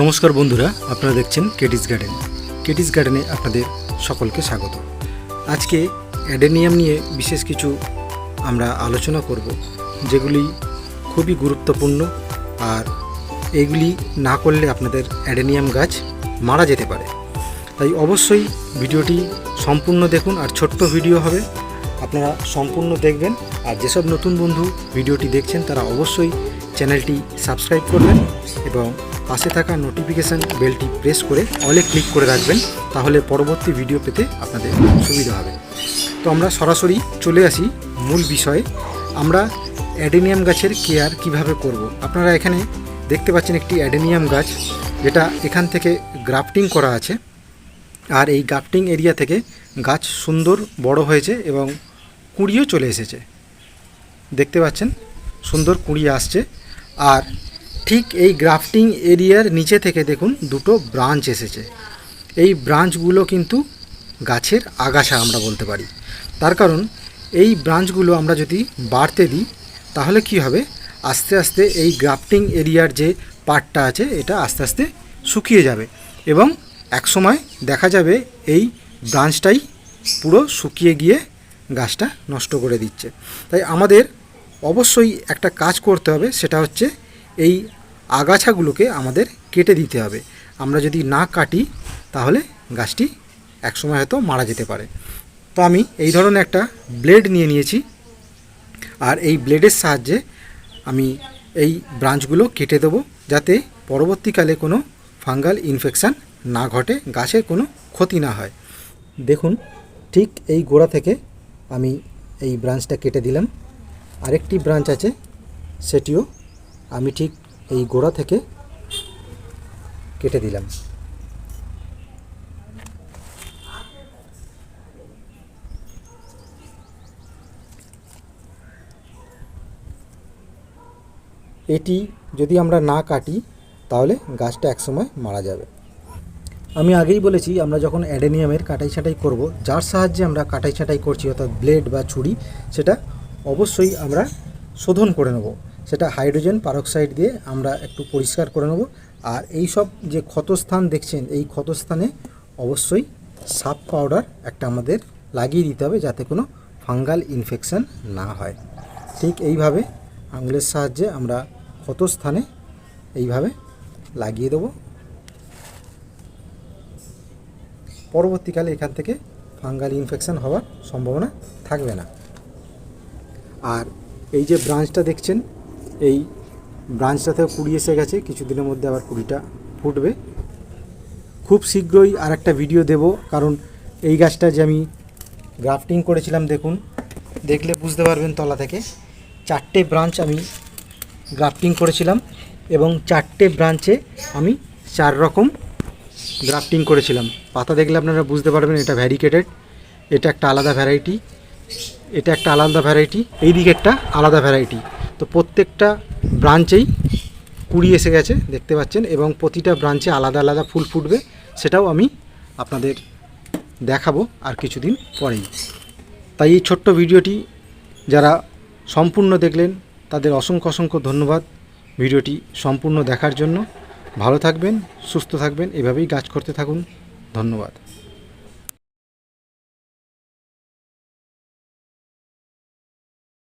নমস্কার বন্ধুরা, আপনারা দেখছেন কেটিস গার্ডেন কেটিস গার্ডেনে আপনাদের সকলকে স্বাগত। আজকে অ্যাডেনিয়াম নিয়ে বিশেষ কিছু আমরা আলোচনা করব, যেগুলি খুবই গুরুত্বপূর্ণ আর এগুলি না করলে আপনাদের অ্যাডেনিয়াম গাছ মারা যেতে পারে। তাই অবশ্যই ভিডিওটি সম্পূর্ণ দেখুন আর ছোট্ট ভিডিও হবে। আপনারা সম্পূর্ণ দেখবেন আর যেসব নতুন বন্ধু ভিডিওটি দেখছেন, তারা অবশ্যই চ্যানেলটি সাবস্ক্রাইব করবেন এবং পাশে থাকা নোটিফিকেশান বেলটি প্রেস করে অলে ক্লিক করে রাখবেন, তাহলে পরবর্তী ভিডিও পেতে আপনাদের সুবিধা হবে। তো আমরা সরাসরি চলে আসি মূল বিষয়ে। আমরা অ্যাডেনিয়াম গাছের কেয়ার কীভাবে করব। আপনারা এখানে দেখতে পাচ্ছেন একটি অ্যাডেনিয়াম গাছ, যেটা এখান থেকে গ্রাফটিং করা আছে। আর এই গ্রাফটিং এরিয়া থেকে গাছ সুন্দর বড় হয়েছে এবং কুঁড়িও চলে এসেছে। দেখতে পাচ্ছেন, সুন্দর কুঁড়ি আসছে। আর ঠিক এই গ্রাফটিং এরিয়ার নিচে থেকে দেখুন দুটো ব্রাঞ্চ এসেছে। এই ব্রাঞ্চগুলো কিন্তু গাছের আগাছা আমরা বলতে পারি। তার কারণ এই ব্রাঞ্চগুলো আমরা যদি বাড়তে দিই, তাহলে কি হবে? আস্তে আস্তে এই গ্রাফটিং এরিয়ার যে পার্টটা আছে, এটা আস্তে আস্তে শুকিয়ে যাবে এবং একসময় দেখা যাবে এই ব্রাঞ্চটাই পুরো শুকিয়ে গিয়ে গাছটা নষ্ট করে দিচ্ছে। তাই আমাদের অবশ্যই একটা কাজ করতে হবে, সেটা হচ্ছে এই আগাছাগুলোকে আমাদের কেটে দিতে হবে। আমরা যদি না কাটি, তাহলে গাছটি একসময় হয়তো মারা যেতে পারে। তো আমি এই ধরনের একটা ব্লেড নিয়ে নিয়েছি। আর এই ব্লেডের সাহায্যে আমি এই ব্রাঞ্চগুলো কেটে দেবো, যাতে পরবর্তীকালে কোনো ফাঙ্গাল ইনফেকশান না ঘটে গাছের কোনো ক্ষতি না হয়। দেখুন, ঠিক এই গোড়া থেকে আমি এই ব্রাঞ্চটা কেটে দিলাম। আরেকটি ব্রাঞ্চ আছে, সেটিও আমি ঠিক এই গোড়া থেকে কেটে দিলাম। এটি যদি আমরা না কাটি, তাহলে গাছটা একসময় মারা যাবে। আমি আগেই বলেছি, আমরা যখন অ্যাডেনিয়ামের কাটাই ছাঁটাই করব, যার সাহায্যে আমরা কাটাই ছাঁটাই করছি, অর্থাৎ ব্লেড বা ছুরি, সেটা অবশ্যই আমরা শোধন করে নেব। সেটা হাইড্রোজেন পারক্সাইড দিয়ে আমরা একটু পরিষ্কার করে নেব। আর এই সব যে ক্ষতস্থান দেখছেন, এই ক্ষতস্থানে অবশ্যই সাপ পাউডার একটা আমাদের লাগিয়ে দিতে হবে যাতে কোনো ফাঙ্গাল ইনফেকশান না হয়। ঠিক এইভাবে আঙুলের সাহায্যে আমরা ক্ষতস্থানে এইভাবে লাগিয়ে দেবো। পরবর্তীকালে এখান থেকে ফাঙ্গাল ইনফেকশান হওয়ার সম্ভাবনা থাকবে না। আর এই যে ব্রাঞ্চটা দেখছেন এই ব্রাঞ্চটাতেও কুড়ি এসে গেছে, কিছুদিনের মধ্যে আবার কুড়িটা ফুটবে। খুব শীঘ্রই আর একটা ভিডিও দেব, কারণ এই গাছটা যে আমি গ্রাফটিং করেছিলাম, দেখুন, দেখলে বুঝতে পারবেন তলা থেকে। চারটে ব্রাঞ্চ আমি গ্রাফটিং করেছিলাম এবং চারটে ব্রাঞ্চে আমি চার রকম গ্রাফটিং করেছিলাম। পাতা দেখলে আপনারা বুঝতে পারবেন, এটা ভ্যারিকেটেড এটা একটা আলাদা ভ্যারাইটি এটা একটা আলাদা ভ্যারাইটি এই দিকে একটা আলাদা ভ্যারাইটি তো প্রত্যেকটা ব্রাঞ্চেই কুড়ি এসে গেছে, দেখতে পাচ্ছেন, এবং প্রতিটা ব্রাঞ্চে আলাদা আলাদা ফুল ফুটবে, সেটাও আমি আপনাদের দেখাবো আর কিছুদিন পরেই। তাই এই ছোট্ট ভিডিওটি যারা সম্পূর্ণ দেখলেন, তাদের অসংখ্য অসংখ্য ধন্যবাদ ভিডিওটি সম্পূর্ণ দেখার জন্য। ভালো থাকবেন, সুস্থ থাকবেন, এভাবেই গাছ করতে থাকুন। ধন্যবাদ।